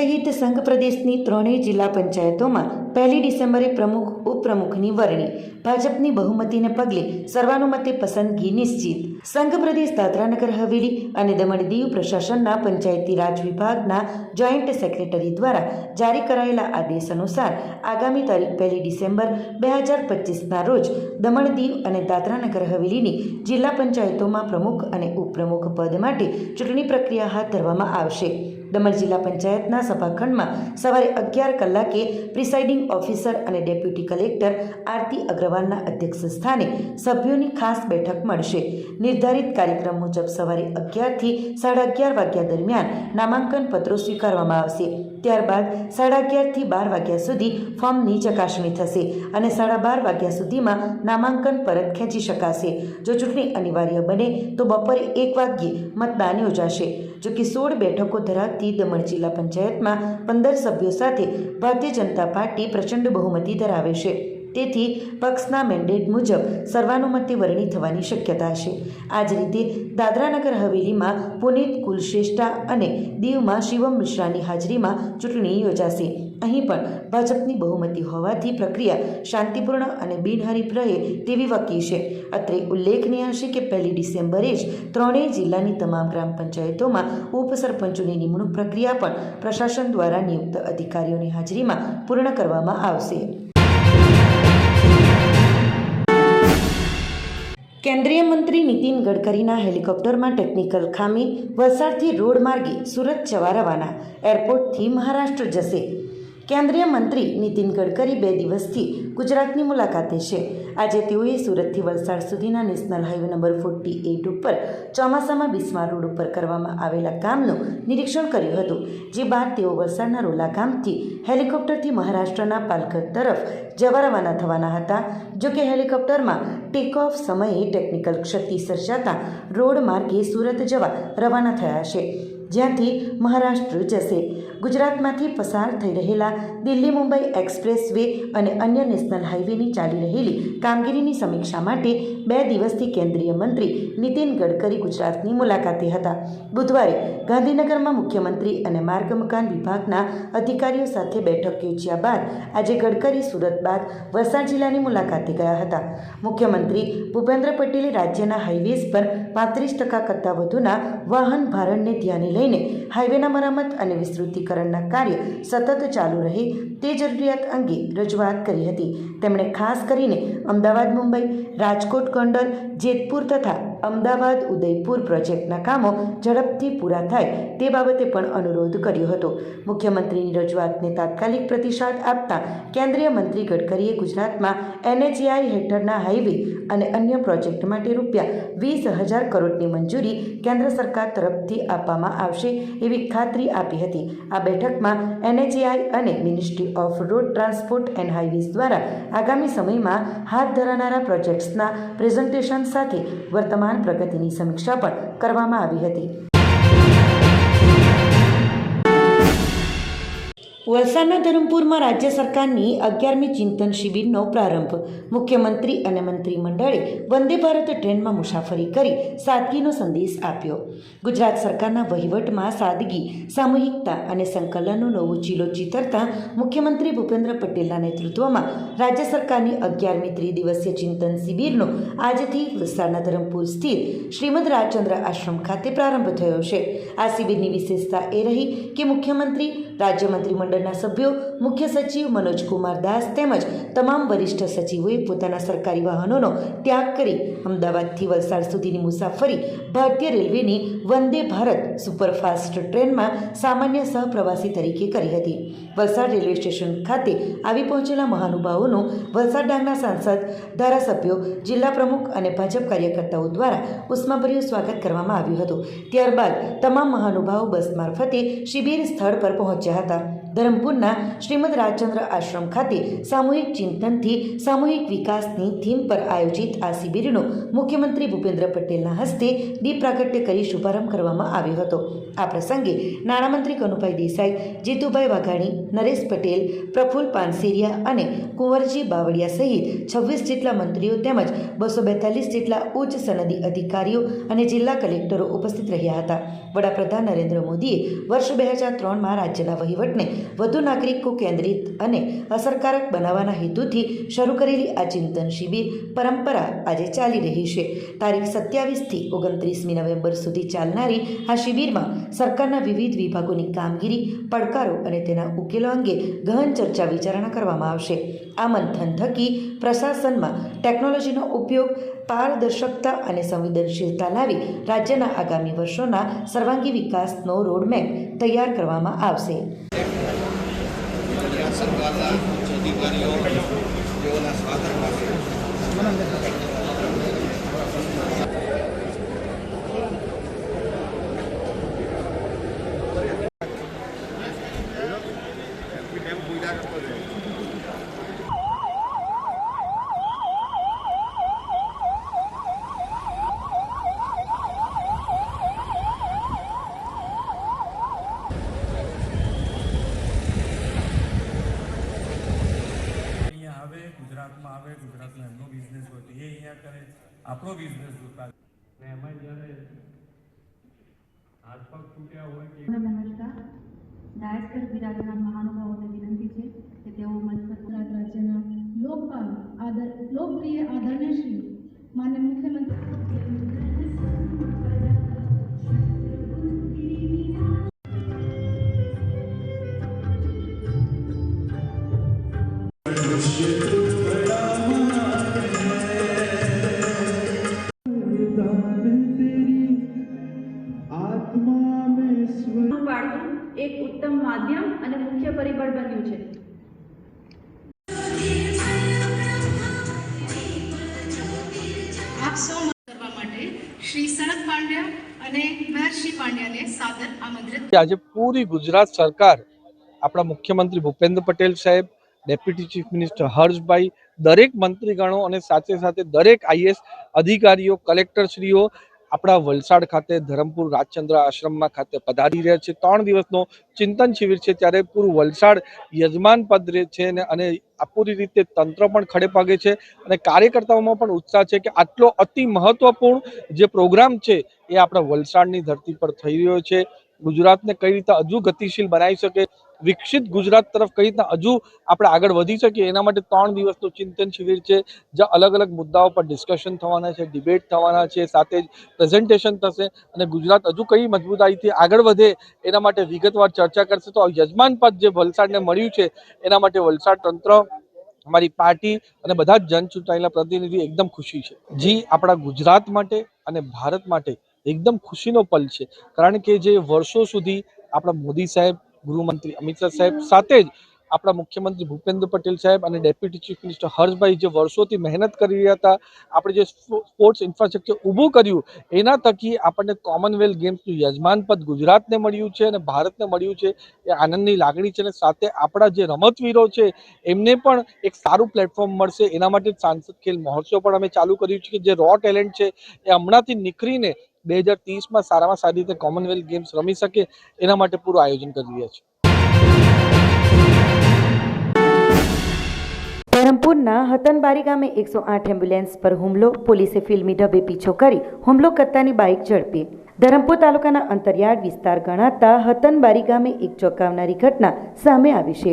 સહિત સંઘ પ્રદેશની ત્રણેય જિલ્લા પંચાયતોમાં પહેલી ડિસેમ્બરે પ્રમુખ, ઉપપ્રમુખની વરણી. ભાજપની બહુમતીને પગલે સર્વાનુમતે પસંદગી નિશ્ચિત. સંઘ પ્રદેશ દાદરાનગર હવેલી અને દમણ દીવ પ્રશાસનના પંચાયતી રાજ વિભાગના જોઈન્ટ સેક્રેટરી દ્વારા જારી કરાયેલા આદેશ અનુસાર આગામી તારીખ પહેલી ડિસેમ્બર બે હજાર પચીસના રોજ દમણ દીવ અને દાદરાનગર હવેલીની જિલ્લા પંચાયતોમાં પ્રમુખ અને ઉપપ્રમુખ પદ માટે ચૂંટણી પ્રક્રિયા હાથ ધરવામાં આવશે. દમણ જિલ્લા પંચાયતના સભાખંડમાં સવારે અગિયાર કલાકે પ્રિસાઇડિંગ ઓફિસર અને ડેપ્યુટી કલેક્ટર આરતી અગ્રવાલના અધ્યક્ષ સ્થાને સભ્યોની ખાસ બેઠક મળશે. નિર્ધારિત કાર્યક્રમ મુજબ સવારે અગિયારથી સાડા અગિયાર વાગ્યા દરમિયાન નામાંકન પત્રો સ્વીકારવામાં આવશે. ત્યારબાદ સાડા અગિયારથી બાર વાગ્યા સુધી ફોર્મની ચકાસણી થશે અને સાડા બાર વાગ્યા સુધીમાં નામાંકન પરત ખેંચી શકાશે. જો ચૂંટણી અનિવાર્ય બને તો બપોરે એક વાગ્યે મતદાન યોજાશે. જો કે સોળ બેઠકો ધરાવતી દમણ જિલ્લા પંચાયતમાં પંદર સભ્યો સાથે ભારતીય જનતા પાર્ટી પ્રચંડ બહુમતી ધરાવે છે. તેથી પક્ષના મેન્ડેટ મુજબ સર્વાનુમતે વરણી થવાની શક્યતા છે. આ જ રીતે દાદરાનગર હવેલીમાં પુનિત કુલશ્રેષ્ઠા અને દીવમાં શિવમ મિશ્રાની હાજરીમાં ચૂંટણી યોજાશે. અહીં પણ ભાજપની બહુમતી હોવાથી પ્રક્રિયા શાંતિપૂર્ણ અને બિનહરીફ રહે તેવી વકી છે. અત્રે ઉલ્લેખનીય છે કે પહેલી ડિસેમ્બરે જ ત્રણેય જિલ્લાની તમામ ગ્રામ પંચાયતોમાં ઉપસરપંચોની નિમણૂક પ્રક્રિયા પણ પ્રશાસન દ્વારા નિયુક્ત અધિકારીઓની હાજરીમાં પૂર્ણ કરવામાં આવશે. કેન્દ્રીય મંત્રી નીતિન ગડકરીના હેલિકોપ્ટરમાં ટેકનિકલ ખામી, વલસાડથી રોડ માર્ગે સુરત જવા રવાના. એરપોર્ટથી મહારાષ્ટ્ર જશે. કેન્દ્રીય મંત્રી નીતિન ગડકરી બે દિવસથી ગુજરાતની મુલાકાતે છે. આજે તેઓએ સુરતથી વલસાડ સુધીના national highway number forty eight ઉપર ચોમાસામાં બિસ્માર રોડ ઉપર કરવામાં આવેલા કામનું નિરીક્ષણ કર્યું હતું, જે બાદ તેઓ વલસાડના રોલા ગામથી હેલિકોપ્ટરથી મહારાષ્ટ્રના પાલઘર તરફ જવા રવાના થવાના હતા. જોકે હેલિકોપ્ટરમાં ટેક ઓફ સમયે ટેકનિકલ ક્ષતિ સર્જાતા રોડ માર્ગે સુરત જવા રવાના થયા છે. જ્યાંથી મહારાષ્ટ્ર જશે. ગુજરાતમાંથી પસાર થઈ રહેલા દિલ્હી મુંબઈ એક્સપ્રેસ વે અને અન્ય નેશનલ હાઈવેની ચાલી રહેલી કામગીરીની સમીક્ષા માટે બે દિવસથી કેન્દ્રીય મંત્રી નીતિન ગડકરી ગુજરાતની મુલાકાતે હતા. બુધવારે ગાંધીનગરમાં મુખ્યમંત્રી અને માર્ગ મકાન વિભાગના અધિકારીઓ સાથે બેઠક યોજ્યા બાદ આજે ગડકરી સુરત બાદ વલસાડ જિલ્લાની મુલાકાતે ગયા હતા. મુખ્યમંત્રી ભૂપેન્દ્ર પટેલે રાજ્યના હાઈવેઝ પર પાંત્રીસ ટકા કરતાં વધુના વાહન ભારણને ધ્યાને લઈને હાઈવેના મરામત અને વિસ્તૃતિકરણના કાર્ય સતત ચાલુ રહે તે જરૂરિયાત અંગે રજૂઆત કરી હતી. તેમણે ખાસ કરીને અમદાવાદ મુંબઈ, રાજકોટ ગોંડલ, જેતપુર તથા અમદાવાદ ઉદયપુર પ્રોજેક્ટના કામો ઝડપથી પૂરા થાય તે બાબતે પણ અનુરોધ કર્યો હતો. મુખ્યમંત્રીની રજૂઆતને તાત્કાલિક પ્રતિસાદ આપતા કેન્દ્રીય મંત્રી ગડકરીએ ગુજરાતમાં એનએચઆઈ હેઠળના હાઈવે અને અન્ય પ્રોજેક્ટ માટે રૂપિયા વીસ હજાર કરોડની મંજૂરી કેન્દ્ર સરકાર તરફથી આપવામાં આવશે એવી ખાતરી આપી હતી. આ બેઠકમાં એનએજીઆઈ અને ministry of road transport and highways દ્વારા આગામી સમયમાં હાથ ધરાનારા પ્રોજેક્ટ્સના પ્રેઝન્ટેશન સાથે વર્તમાન પ્રગતિની સમીક્ષા પણ કરવામાં આવી હતી. વલસાડના ધરમપુરમાં રાજ્ય સરકારની અગિયારમી ચિંતન શિબિરનો પ્રારંભ. મુખ્યમંત્રી અને મંત્રીમંડળે વંદે ભારત ટ્રેનમાં મુસાફરી કરી સાદગીનો સંદેશ આપ્યો. ગુજરાત સરકારના વહીવટમાં સાદગી, સામૂહિકતા અને સંકલનનો નવો ચીલો ચિતરતા મુખ્યમંત્રી ભૂપેન્દ્ર પટેલના નેતૃત્વમાં રાજ્ય સરકારની અગિયારમી ત્રિદિવસીય ચિંતન શિબિરનો આજથી વલસાડના ધરમપુર સ્થિત શ્રીમદ રાજચંદ્ર આશ્રમ ખાતે પ્રારંભ થયો છે. આ શિબિરની વિશેષતા એ રહી કે મુખ્યમંત્રી, રાજ્ય મંત્રીમંડળના સભ્યો, મુખ્ય સચિવ મનોજ કુમાર દાસ તેમજ તમામ વરિષ્ઠ સચિવોએ પોતાના સરકારી વાહનોનો ત્યાગ કરી અમદાવાદથી વલસાડ સુધીની મુસાફરી ભારતીય રેલવેની વંદે ભારત સુપરફાસ્ટ ટ્રેનમાં સામાન્ય સહપ્રવાસી તરીકે કરી હતી. વલસાડ રેલવે સ્ટેશન ખાતે આવી પહોંચેલા મહાનુભાવોનું વલસાડ ડાંગના સાંસદ, ધારાસભ્યો, જિલ્લા પ્રમુખ અને ભાજપ કાર્યકર્તાઓ દ્વારા ઉષ્માભર્યું સ્વાગત કરવામાં આવ્યું હતું. ત્યારબાદ તમામ મહાનુભાવો બસ મારફતે શિબિર સ્થળ પર પહોંચ્યા હતા. ધરમપુરના શ્રીમદ રાજચંદ્ર આશ્રમ ખાતે સામૂહિક ચિંતનથી સામૂહિક વિકાસની થીમ પર આયોજિત આ શિબિરનો મુખ્યમંત્રી ભૂપેન્દ્ર પટેલના હસ્તે દીપ પ્રાગટ્ય કરી શુભારંભ કરવામાં આવ્યો હતો. આ પ્રસંગે નાણામંત્રી કનુભાઈ દેસાઈ, જીતુભાઈ વાઘાણી નરેશ પટેલ, પ્રફુલ પાનસેરિયા અને કુંવરજી બાવળિયા સહિત છવ્વીસ જેટલા મંત્રીઓ તેમજ બસો બેતાલીસ જેટલા ઉચ્ચ સનદી અધિકારીઓ અને જિલ્લા કલેક્ટરો ઉપસ્થિત રહ્યા હતા. વડાપ્રધાન નરેન્દ્ર મોદીએ વર્ષ બે હજાર ત્રણમાં રાજ્યના વહીવટને વધુ નાગરિકો કેન્દ્રિત અને અસરકારક બનાવવાના હેતુથી શરૂ કરેલી આ ચિંતન શિબિર પરંપરા આજે ચાલી રહી છે. તારીખ સત્યાવીસથી ઓગણત્રીસમી નવેમ્બર સુધી ચાલનારી આ શિબિરમાં સરકારના વિવિધ વિભાગોની કામગીરી, પડકારો અને તેના ઉકેલો અંગે ગહન ચર્ચા વિચારણા કરવામાં આવશે. આ મંથન થકી પ્રશાસનમાં ટેકનોલોજીનો ઉપયોગ, પારદર્શકતા અને સંવેદનશીલતા લાવી રાજ્યના આગામી વર્ષોના સર્વાંગી વિકાસનો રોડમેપ તૈયાર કરવામાં આવશે તેઓના સ્વાગત માટે અહીંયા આવે ગુજરાતમાં આવે ગુજરાતનો એમનો બિઝનેસ હોય તો એ અહીંયા કરે આપણો બિઝનેસ જોતા ને એમાં જ્યારે હાથ પગ તૂટ્યા હોય કે નમસ્કાર ડાયસ પર બિરાજમાન મહાનુભાવોને વિનંતી છે કે તેઓ મંચ પર ગુજરાત રાજ્યના લોકપાલ આદર લોકપ્રિય આદરણીય શ્રી આજે પૂરી ગુજરાત સરકાર આપણા મુખ્યમંત્રી ભૂપેન્દ્ર પટેલ સાહેબ, ડેપ્યુટી ચીફ મિનિસ્ટર હર્ષભાઈ, દરેક મંત્રીગણો અને સાથે સાથે દરેક આઈએસ અધિકારીઓ, કલેક્ટરશ્રીઓ આપણા વલસાડ ખાતે ધરમપુર રાજચંદ્ર આશ્રમમાં ખાતે પધારી રહ્યા છે. ત્રણ દિવસનો ચિંતન શિબિર છે ત્યારે પૂરું વલસાડ યજમાન પદ રહે છે અને પૂરી રીતે તંત્ર પણ ખડે પગે છે અને કાર્યકર્તાઓમાં પણ ઉત્સાહ છે કે આટલો અતિ મહત્વપૂર્ણ જે પ્રોગ્રામ છે એ આપણા વલસાડની ધરતી પર થઈ રહ્યો છે. ગુજરાતને કઈ રીતે હજુ ગતિશીલ બનાવી શકે વિકસિત ગુજરાત તરફ કઈ રીતના હજુ આપણે આગળ વધી શકીએ, એના માટે ત્રણ દિવસનું ચિંતન શિબિર છે, જ્યાં અલગ અલગ મુદ્દાઓ પર ડિસ્કશન થવાના છે ડિબેટ થવાના છે, સાથે જ પ્રેઝન્ટેશન થશે અને ગુજરાત હજુ કઈ મજબૂતાઈથી આગળ વધે એના માટે વિગતવાર ચર્ચા કરશે. તો યજમાન પદ જે વલસાડને મળ્યું છે, એના માટે વલસાડ તંત્ર, અમારી પાર્ટી અને બધા જ જન ચૂંટાયેલા પ્રતિનિધિ એકદમ ખુશી છે. જી, આપણા ગુજરાત માટે અને ભારત માટે એકદમ ખુશીનો પલ છે. કારણ કે જે વર્ષો સુધી આપણા મોદી સાહેબ ગૃહમંત્રી અમિત શાહ સાહેબ સાથે જ આપણા મુખ્યમંત્રી ભૂપેન્દ્ર પટેલ સાહેબ અને ડેપ્યુટી ચીફ મિનિસ્ટર હર્ષભાઈ જે વર્ષોથી મહેનત કરી રહ્યા હતા, આપણે જે સ્પોર્ટ્સ ઇન્ફ્રાસ્ટ્રક્ચર ઊભું કર્યું, એના થકી આપણને કોમનવેલ્થ ગેમ્સનું યજમાન પદ ગુજરાતને મળ્યું છે અને ભારતને મળ્યું છે એ આનંદની લાગણી છે અને સાથે આપણા જે રમતવીરો છે, એમને પણ એક સારું પ્લેટફોર્મ મળશે. એના માટે સાંસદ ખેલ મહોત્સવ પણ અમે ચાલુ કર્યું છે કે જે રો ટેલેન્ટ છે એ હમણાંથી નીકળીને બે હજાર ત્રીસમાં સારામાં સારી રીતે કોમનવેલ્થ ગેમ્સ રમી શકે એના માટે પૂરું આયોજન કરી રહ્યા છે. ધરમપુરના હતનબારી ગામે એકસો આઠ એમ્બ્યુલન્સ પર હુમલો, પોલીસે ફિલ્મી ઢબે પીછો કરી હુમલો કરતાની બાઇક ઝડપી. ધરમપુર તાલુકાના અંતરિયાળ વિસ્તાર ગણાતા હતનબારી ગામે એક ચોંકાવનારી ઘટના સામે આવી છે.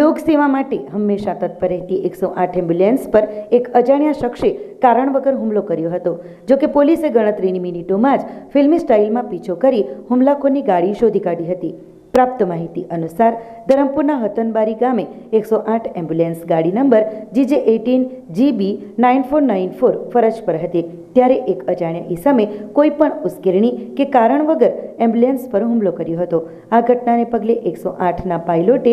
લોકસેવા માટે હંમેશા તત્પર રહેતી એકસો આઠ એમ્બ્યુલન્સ પર એક અજાણ્યા શખ્સે કારણ વગર હુમલો કર્યો હતો. જો કે પોલીસે ગણતરીની મિનિટોમાં જ ફિલ્મી સ્ટાઇલમાં પીછો કરી હુમલાખોરની ગાડી શોધી કાઢી હતી. પ્રાપ્ત માહિતી અનુસાર ધરમપુરના હતનબારી ગામે એકસો આઠ એમ્બ્યુલન્સ ગાડી number G J eighteen G B nine four nine four ફરજ પર હતી. ત્યારે એક અજાણ્યા ઈસમે કોઈ પણ ઉશ્કેરણી કે કારણ વગર એમ્બ્યુલન્સ પર હુમલો કર્યો હતો. આ ઘટનાને પગલે એકસો આઠના પાયલોટે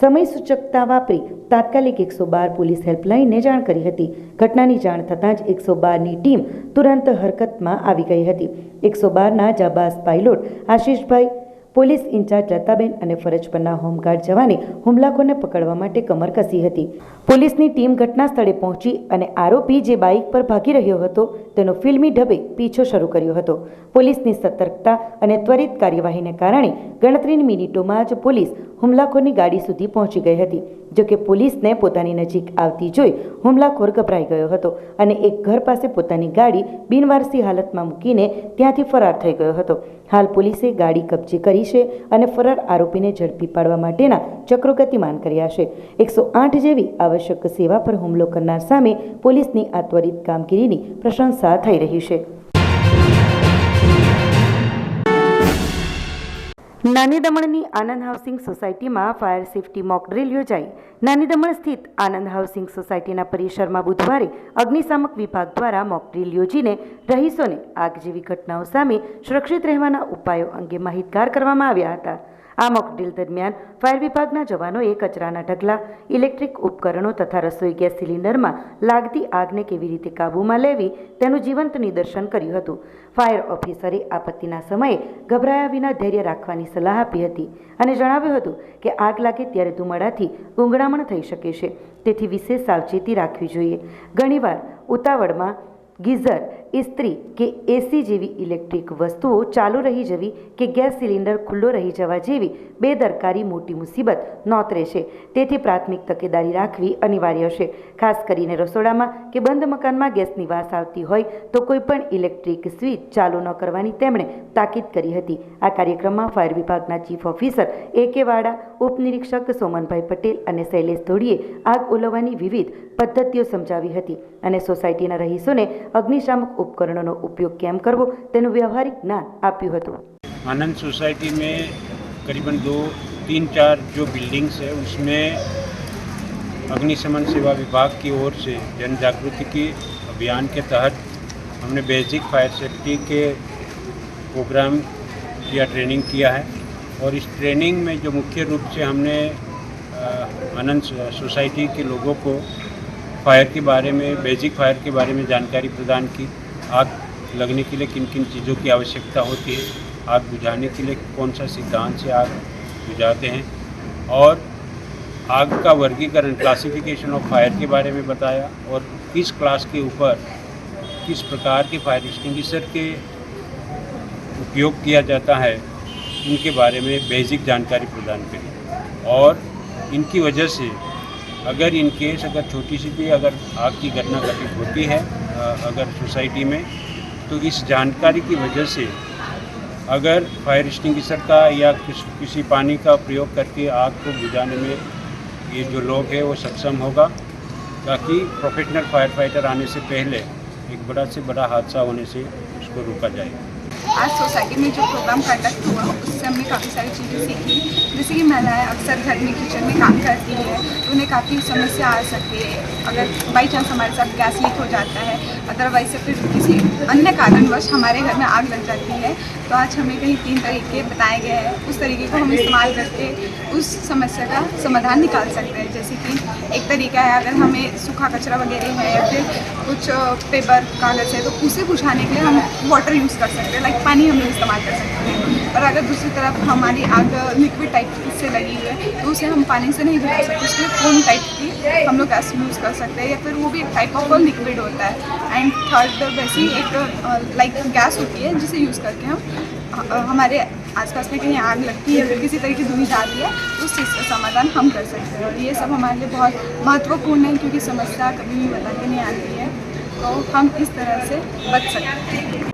સમય સૂચકતા વાપરી તાત્કાલિક એકસો બાર પોલીસ હેલ્પલાઇનને જાણ કરી હતી. ઘટનાની જાણ થતાં જ એકસો બારની ટીમ તુરંત હરકતમાં આવી ગઈ હતી. એકસો બારના જાબાઝ pilot Ashishbhai police incharge Lataben અને ફરજ પરના હોમગાર્ડ જવાને હુમલાખોરને પકડવા માટે કમર કસી હતી. પોલીસની ટીમ ઘટના સ્થળે પહોંચી અને આરોપી જે બાઇક પર ભાગી રહ્યો હતો, તેનો ફિલ્મી ઢબે પીછો શરૂ કર્યો હતો. પોલીસની સતર્કતા અને ત્વરિત કાર્યવાહીને કારણે ગણતરીની મિનિટોમાં જ પોલીસ હુમલાખોરની ગાડી સુધી પહોંચી ગઈ હતી. જોકે પોલીસને પોતાની નજીક આવતી જોઈ હુમલાખોર ગભરાઈ ગયો હતો અને એક ઘર પાસે પોતાની ગાડી બિનવારસી હાલતમાં મૂકીને ત્યાંથી ફરાર થઈ ગયો હતો. હાલ પોલીસે ગાડી કબજે કરી છે અને ફરાર આરોપીને ઝડપી પાડવા માટેના ચક્રો ગતિમાન કર્યા છે. એકસો આઠ જેવી આવશ્યક સેવા પર હુમલો કરનાર સામે પોલીસની આ ત્વરિત કામગીરીની પ્રશંસા થઈ રહી છે. નાની દમણની આનંદ હાઉસિંગ સોસાયટીમાં ફાયર સેફટી મોક ડ્રીલ યોજાઈ. નાની દમણ સ્થિત આનંદ હાઉસિંગ સોસાયટીના પરિસરમાં બુધવારે અગ્નિશામક વિભાગ દ્વારા મોક ડ્રીલ યોજીને રહીશોને આગ જેવી ઘટનાઓ સામે સુરક્ષિત રહેવાના ઉપાયો અંગે માહિતગાર કરવામાં આવ્યા હતા. આ મોકડ્રીલ દરમિયાન ફાયર વિભાગના જવાનોએ કચરાના ઢગલા ઇલેક્ટ્રિક ઉપકરણો તથા રસોઈ ગેસ સિલિન્ડરમાં લાગતી આગને કેવી રીતે કાબૂમાં લેવી તેનું જીવંત નિદર્શન કર્યું હતું. ફાયર ઓફિસરે આપત્તિના સમયે ગભરાયા વિના ધૈર્ય રાખવાની સલાહ આપી હતી અને જણાવ્યું હતું કે આગ લાગે ત્યારે ધુમાડાથી ગૂંગળામણ થઈ શકે છે. તેથી વિશેષ સાવચેતી રાખવી જોઈએ. ઘણીવાર ઉતાવળમાં ગીઝર ઇસ્ત્રી કે એસી જેવી ઇલેક્ટ્રિક વસ્તુઓ ચાલુ રહી જવી કે ગેસ સિલિન્ડર ખુલ્લો રહી જવા જેવી બેદરકારી મોટી મુસીબત નોતરે છે. તેથી પ્રાથમિક તકેદારી રાખવી અનિવાર્ય છે. ખાસ કરીને રસોડામાં કે બંધ મકાનમાં ગેસની વાસ આવતી હોય તો કોઈપણ ઇલેક્ટ્રિક સ્વિચ ચાલુ ન કરવાની તેમણે તાકીદ કરી હતી. આ કાર્યક્રમમાં ફાયર વિભાગના ચીફ ઓફિસર એ કે વાડા, ઉપનિરીક્ષક સોમનભાઈ પટેલ અને શૈલેષ ધોળીએ આગ ઓલવવાની વિવિધ પદ્ધતિઓ સમજાવી હતી અને સોસાયટીના રહીશોને અગ્નિશામક ઉપકરણોનો ઉપયોગ કેમ કરવો તેનું વ્યવહારિક જ્ઞાન આપ્યું હતું आनंद सोसाइटी में करीबन दो तीन चार जो बिल्डिंग्स है उसमें अग्निशमन सेवा विभाग की ओर से जन जागृति की अभियान के तहत हमने बेसिक फायर सेफ्टी के प्रोग्राम या ट्रेनिंग किया है और इस ट्रेनिंग में जो मुख्य रूप से हमने अ, आनंद सो- सोसाइटी के लोगों को फायर के बारे में बेसिक फायर के बारे में जानकारी प्रदान की आग लगने के लिए किन किन चीज़ों की आवश्यकता होती है? आग बुझाने के लिए कौन सा सिद्धांत से आग बुझाते हैं? और आग का वर्गीकरण क्लासिफिकेशन ऑफ़ फायर के बारे में बताया और किस क्लास के ऊपर किस प्रकार के फायर एक्सटिंग्विशर के उपयोग किया जाता है, इनके बारे में बेसिक जानकारी प्रदान करी। और इनकी वजह से अगर इनकेस अगर छोटी सी भी अगर आग की घटना घटित होती है अगर सोसाइटी में तो इस जानकारी की वजह से अगर फायर एक्सटिंग्विशर का या किस, किसी पानी का प्रयोग करके आग को बुझाने में ये जो लोग हैं वो सक्षम होगा ताकि प्रोफेशनल फायर फाइटर आने से पहले एक बड़ा से बड़ा हादसा होने से उसको रोका जाएगा आज सोसाइटी में जो प्रोग्राम कंडक्ट हुआ, उससे हमने काफ़ी सारी चीज़ें सीखी। जैसे कि महिलाएँ अक्सर घर में किचन में काम करती है तो उन्हें काफ़ी समस्या आ सकती है। अगर बाई चांस हमारे साथ गैस लीक हो जाता है अदरवाइज़ से फिर किसी अन्य कारणवश हमारे घर में आग लग जाती है तो आज हमें कहीं तीन तरीके बताए गए हैं। उस तरीके को हम इस्तेमाल करके उस समस्या का समाधान निकाल सकते हैं। जैसे कि एक तरीका है, अगर हमें सूखा कचरा वगैरह है या फिर कुछ पेपर कागज़ है तो उसे बुझाने के लिए हम वाटर यूज़ कर सकते हैं लाइक पानी हम इस्तेमाल कर सकते हैं। और अगर दूसरी तरफ़ हमारी आग लिक्विड टाइप से लगी हुई है तो उसे हम पानी से नहीं बुझा सकते लिए फोम टाइप की हम लोग गैस यूज़ कर सकते हैं, या फिर वो भी एक टाइप ऑफ़ लिक्विड होता है। एंड थर्ड वैसी एक लाइक गैस होती है, जिसे यूज़ करके हम हमारे आसपास में कहीं आग लगती है अगर किसी तरह की दुविधा आती है तो उस चीज़ का समाधान हम कर सकते हैं। और ये सब हमारे लिए बहुत महत्वपूर्ण है, क्योंकि समस्या कभी भी बता के नहीं आती है तो हम इस तरह से बच सकते हैं।